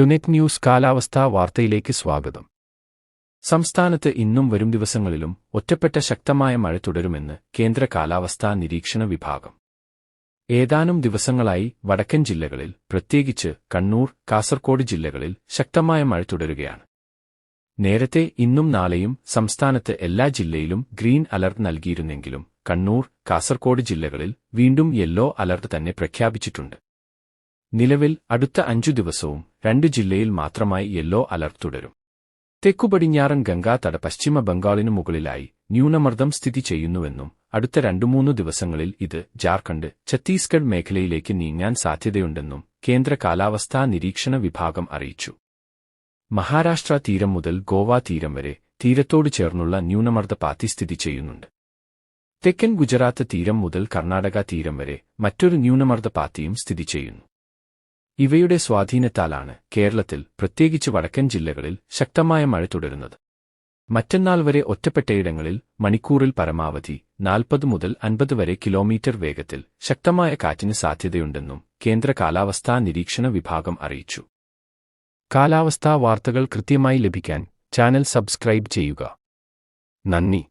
ടുനെറ്റ് news കാലാവസ്ഥാ വാർത്തയിലേക്ക് സ്വാഗതം. സംസ്ഥാനത്ത് ഇന്നും വരും ദിവസങ്ങളിലും ഒറ്റപ്പെട്ട ശക്തമായ മഴ തുടരുമെന്ന് കേന്ദ്ര കാലാവസ്ഥാ നിരീക്ഷണ വിഭാഗം. ഏതാനും ദിവസങ്ങളായി വടക്കൻ ജില്ലകളിൽ പ്രത്യേകിച്ച് കണ്ണൂർ കാസർകോട് ജില്ലകളിൽ ശക്തമായ മഴ തുടരുകയാണ്. നേരത്തെ ഇന്നും നാളെയും സംസ്ഥാനത്ത് എല്ലാ ജില്ലയിലും ഗ്രീൻ അലർട്ട് നൽകിയിരുന്നെങ്കിലും കണ്ണൂർ കാസർകോട് ജില്ലകളിൽ വീണ്ടും യെല്ലോ അലർട്ട് തന്നെ പ്രഖ്യാപിച്ചിട്ടുണ്ട്. നിലവിൽ അടുത്ത അഞ്ചു ദിവസവും രണ്ട് ജില്ലയിൽ മാത്രമായി യെല്ലോ അലർട്ട് തുടരും. തെക്കുപടിഞ്ഞാറൻ ഗംഗാതട പശ്ചിമ ബംഗാളിനു മുകളിലായി ന്യൂനമർദ്ദം സ്ഥിതി ചെയ്യുന്നുവെന്നും അടുത്ത രണ്ടു മൂന്ന് ദിവസങ്ങളിൽ ഇത് ജാർഖണ്ഡ് ഛത്തീസ്ഗഡ് മേഖലയിലേക്ക് നീങ്ങാൻ സാധ്യതയുണ്ടെന്നും കേന്ദ്ര കാലാവസ്ഥാ നിരീക്ഷണ വിഭാഗം അറിയിച്ചു. മഹാരാഷ്ട്ര തീരം മുതൽ ഗോവ തീരം വരെ തീരത്തോട് ചേർന്നുള്ള ന്യൂനമർദ്ദ പാത്തി സ്ഥിതി ചെയ്യുന്നുണ്ട്. തെക്കൻ ഗുജറാത്ത് തീരം മുതൽ കർണാടക തീരം വരെ മറ്റൊരു ന്യൂനമർദ്ദ പാത്തിയും സ്ഥിതി ചെയ്യുന്നു. ഇവയുടെ സ്വാധീനത്താലാണ് കേരളത്തിൽ പ്രത്യേകിച്ച് വടക്കൻ ജില്ലകളിൽ ശക്തമായ മഴ തുടരുന്നത്. മറ്റന്നാൾ വരെ ഒറ്റപ്പെട്ടയിടങ്ങളിൽ മണിക്കൂറിൽ പരമാവധി നാൽപ്പത് മുതൽ അൻപത് വരെ കിലോമീറ്റർ വേഗത്തിൽ ശക്തമായ കാറ്റിന് സാധ്യതയുണ്ടെന്നും കേന്ദ്ര കാലാവസ്ഥാ നിരീക്ഷണ വിഭാഗം അറിയിച്ചു. കാലാവസ്ഥാ വാർത്തകൾ കൃത്യമായി ലഭിക്കാൻ ചാനൽ സബ്സ്ക്രൈബ് ചെയ്യുക. നന്ദി.